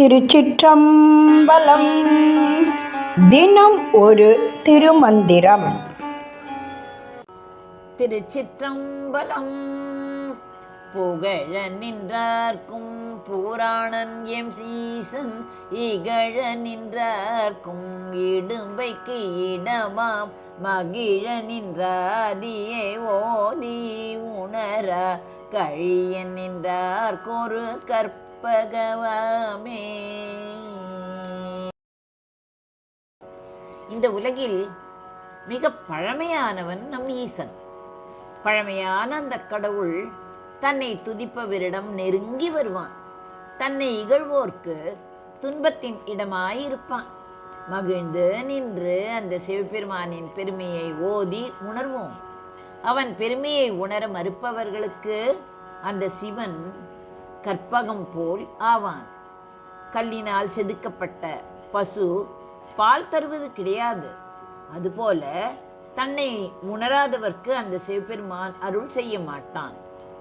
திருச்சிற்றம்பலம். தினம் ஒரு திருமந்திரம். திருச்சிற்றம்பலம். புகழ நின்றார்க்கும் பூராணன் எம் சீசன் இகழ நின்றார்க்கும் இடும்பைக்கு இடமாம். மகிழ நின்றாதியே ஓதி உணர கழிய நின்றார்க்கொரு பகவாமே. இந்த உலகில் மிக பழமையானவன் நம் ஈசன். பழமையான அந்த கடவுள் தன்னை துதிப்பவரிடம் நெருங்கி வருவான். தன்னை இகழ்வோர்க்கு துன்பத்தின் இடமாயிருப்பான் மகிழ்ந்து நின்று அந்த சிவபெருமானின் பெருமையை ஓதி உணர்வோம். அவன் பெருமையை உணர மறுப்பவர்களுக்கு அந்த சிவன் கற்பகம் போல் ஆவான். கல்லினால் செதுக்கப்பட்ட பசு பால் தருவது கிடையாது. அதுபோல தன்னை உணராதவர்க்கு அந்த சிவபெருமான் அருள் செய்ய மாட்டான்.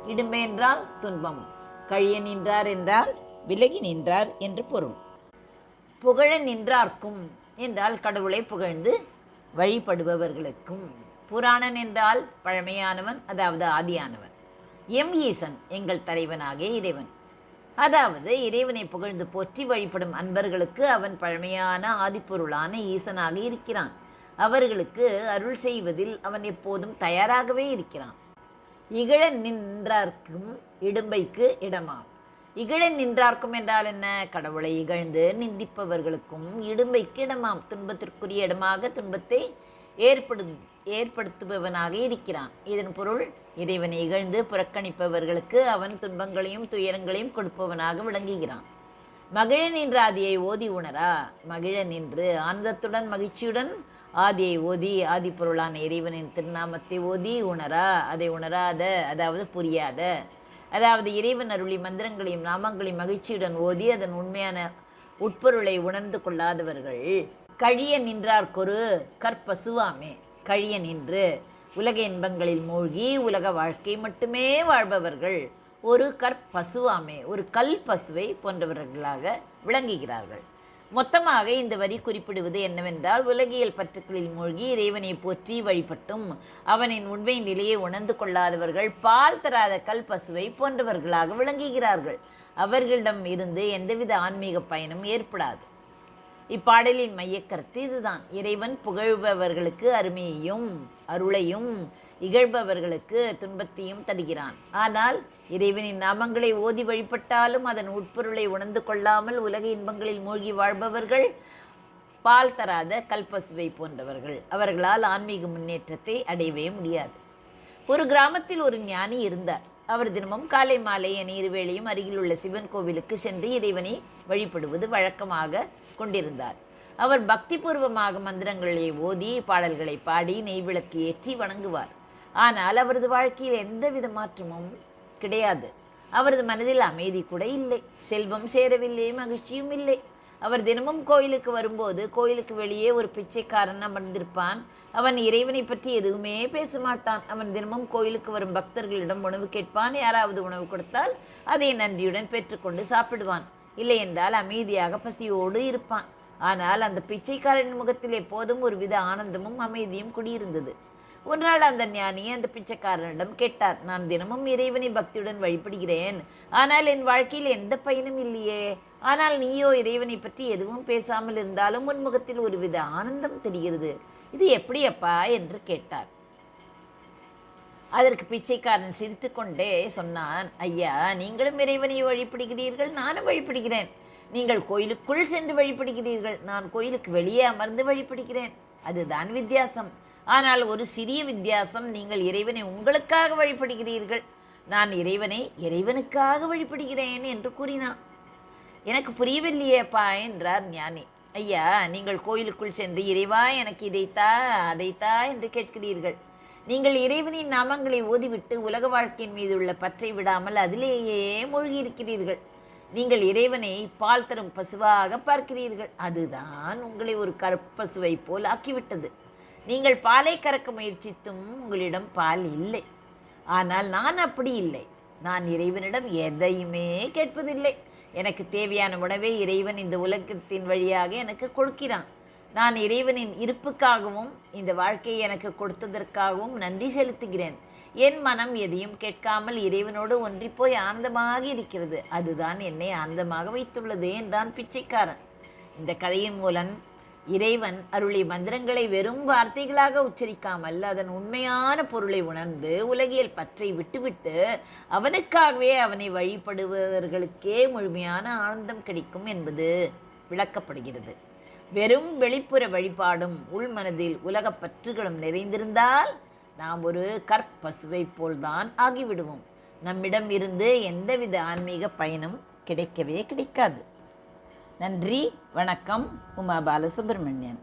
இடுமை என்றால் துன்பம் கழிய நின்றார் என்றால் விலகி நின்றார் என்று பொருள். புகழ நின்றார்க்கும் என்றால் கடவுளை புகழ்ந்து வழிபடுபவர்களுக்கும். புராணன் என்றால் பழமையானவன் அதாவது ஆதியானவன். எம் ஈசன் எங்கள் தலைவனாகிய இறைவன். அதாவது இறைவனை புகழ்ந்து போற்றி வழிபடும் அன்பர்களுக்கு அவன் பழமையான ஆதிப்பொருளான ஈசனாக இருக்கிறான். அவர்களுக்கு அருள் செய்வதில் அவன் எப்போதும் தயாராகவே இருக்கிறான். இகழ நின்றார்க்கும் இடும்பைக்கு இடமாம். இகழ நின்றார்க்கும் என்றால் என்ன? கடவுளை இகழ்ந்து நிந்திப்பவர்களுக்கும் இடும்பைக்கு இடமாம். துன்பத்திற்குரிய இடமாக துன்பத்தை ஏற்படு ஏற்படுத்துபவனாக இருக்கிறான். இதன் பொருள் இறைவனை இகழ்ந்து புறக்கணிப்பவர்களுக்கு அவன் துன்பங்களையும் துயரங்களையும் கொடுப்பவனாக விளங்குகிறான். மகிழன் என்ற ஆதியை ஓதி உணரா? மகிழன் என்று ஆனந்தத்துடன் மகிழ்ச்சியுடன் ஆதியை ஓதி ஆதி பொருளான இறைவனின் திருநாமத்தை ஓதி உணரா? அதை உணராத அதாவது புரியாத. அதாவது இறைவன் அருளி மந்திரங்களையும் நாமங்களையும் மகிழ்ச்சியுடன் ஓதி அதன் உண்மையான உட்பொருளை உணர்ந்து கொள்ளாதவர்கள். கழிய நின்றார்க்கொரு கற்பசுவாமே கழிய நின்று உலக இன்பங்களில் மூழ்கி உலக வாழ்க்கை மட்டுமே வாழ்பவர்கள் ஒரு கற்பசுவாமே ஒரு கல் பசுவை போன்றவர்களாக விளங்குகிறார்கள். மொத்தமாக இந்த வரி குறிப்பிடுவது என்னவென்றால் உலகியல் பற்றுக்களில் மூழ்கி இறைவனை போற்றி வழிபட்டும் அவனின் உண்மை நிலையை உணர்ந்து கொள்ளாதவர்கள் பால் தராத கல் பசுவை போன்றவர்களாக விளங்குகிறார்கள். அவர்களிடம் இருந்து எந்தவித ஆன்மீக பயனும் ஏற்படாது. இப்பாடலின் மையக்கருத்து இதுதான். இறைவன் புகழ்பவர்களுக்கு அருமையையும் அருளையும் இகழ்பவர்களுக்கு துன்பத்தையும் தருகிறான். ஆனால் இறைவனின் நாமங்களை ஓதி வழிபட்டாலும் அதன் உட்பொருளை உணர்ந்து கொள்ளாமல் உலக இன்பங்களில் மூழ்கி வாழ்பவர்கள் பால் தராத கல்பசுவை போன்றவர்கள். அவர்களால் ஆன்மீக முன்னேற்றத்தை அடையவே முடியாது. ஒரு கிராமத்தில் ஒரு ஞானி இருந்தார். அவர் தினமும் காலை மாலை என இருவேளையும் அருகில் உள்ள சிவன் கோவிலுக்கு சென்று இறைவனை வழிபடுவது வழக்கமாக கொண்டிருந்தார். அவர் பக்திபூர்வமாக மந்திரங்களை ஓதி பாடல்களை பாடி நெய் விளக்கு ஏற்றி வணங்குவார். ஆனால் அவரது வாழ்க்கையில் எந்தவித மாற்றமும் கிடையாது. அவரது மனதில் அமைதி கூட இல்லை. செல்வம் சேரவில்லை மகிழ்ச்சியும் இல்லை. அவர் தினமும் கோயிலுக்கு வரும்போது கோயிலுக்கு வெளியே ஒரு பிச்சைக்காரன் அமர்ந்திருப்பான். அவன் இறைவனை பற்றி எதுவுமே பேச மாட்டான் அவன் தினமும் கோயிலுக்கு வரும் பக்தர்களிடம் உணவு கேட்பான். யாராவது உணவு கொடுத்தால் அதை நன்றியுடன் பெற்றுக்கொண்டு சாப்பிடுவான். இல்லை என்றால் அமைதியாக பசியோடு இருப்பான். ஆனால் அந்த பிச்சைக்காரன் முகத்தில் எப்போதும் ஒருவித ஆனந்தமும் அமைதியும் குடியிருந்தது. ஒரு நாள் அந்த ஞானி அந்த பிச்சைக்காரனிடம் கேட்டார் நான் தினமும் இறைவனை பக்தியுடன் வழிபடுகிறேன். ஆனால் என் வாழ்க்கையில் எந்த பயனும் இல்லையே. ஆனால் நீயோ இறைவனை பற்றி எதுவும் பேசாமல் இருந்தாலும் உன் முகத்தில் ஒருவித ஆனந்தம் தெரிகிறது. இது எப்படியப்பா? என்று கேட்டார். அதற்கு பிச்சைக்காரன் சிரித்துக்கொண்டே சொன்னான் ஐயா நீங்களும் இறைவனை வழிபடுகிறீர்கள் நானும் வழிபடுகிறேன். நீங்கள் கோயிலுக்குள் சென்று வழிபடுகிறீர்கள் நான் கோயிலுக்கு வெளியே அமர்ந்து வழிபடுகிறேன். அதுதான் வித்தியாசம். ஆனால் ஒரு சிறிய வித்தியாசம் நீங்கள் இறைவனை உங்களுக்காக வழிபடுகிறீர்கள். நான் இறைவனை இறைவனுக்காக வழிபடுகிறேன் என்று கூறினான். எனக்கு புரியவில்லையேப்பா என்றார் ஞானி. ஐயா நீங்கள் கோயிலுக்குள் சென்று இறைவா எனக்கு இதைத்தா அதைத்தா என்று கேட்கிறீர்கள். நீங்கள் இறைவனின் நாமங்களை ஓதிவிட்டு உலக வாழ்க்கையின் மீது உள்ள பற்றை விடாமல் அதிலேயே மூழ்கி இருக்கிறீர்கள் நீங்கள் இறைவனை பால் தரும் பசுவாக பார்க்கிறீர்கள். அதுதான் உங்களை ஒரு கற்பசுவை போல் ஆக்கிவிட்டது. நீங்கள் பாலை கறக்க முயற்சித்தும் உங்களிடம் பால் இல்லை. ஆனால் நான் அப்படி இல்லை. நான் இறைவனிடம் எதையுமே கேட்பதில்லை. எனக்கு தேவையான உணவை இறைவன் இந்த உலகத்தின் வழியாக எனக்கு கொடுக்கிறான். நான் இறைவனின் இருப்புக்காகவும் இந்த வாழ்க்கையை எனக்கு கொடுத்ததற்காகவும் நன்றி செலுத்துகிறேன். என் மனம் எதையும் கேட்காமல் இறைவனோடு ஒன்றி போய் ஆனந்தமாக இருக்கிறது. அதுதான் என்னை ஆனந்தமாக வைத்துள்ளது என்றான் பிச்சைக்காரன். இந்த கதையின் மூலம் இறைவன் அருளிய மந்திரங்களை வெறும் வார்த்தைகளாக உச்சரிக்காமல் அதன் உண்மையான பொருளை உணர்ந்து உலகியல் பற்றை விட்டுவிட்டு அவனுக்காகவே அவனை வழிபடுபவர்களுக்கே முழுமையான ஆனந்தம் கிடைக்கும் என்பது விளக்கப்படுகிறது. வெறும் வெளிப்புற வழிபாடும் உள்மனதில் உலகப் பற்றுகளும் நிறைந்திருந்தால் நாம் ஒரு கற்பசுவை போல்தான் ஆகிவிடுவோம். நம்மிடம் இருந்து எந்தவித ஆன்மீக பயனும் கிடைக்கவே கிடைக்காது. நன்றி வணக்கம் உமா பாலசுப்ரமணியன்.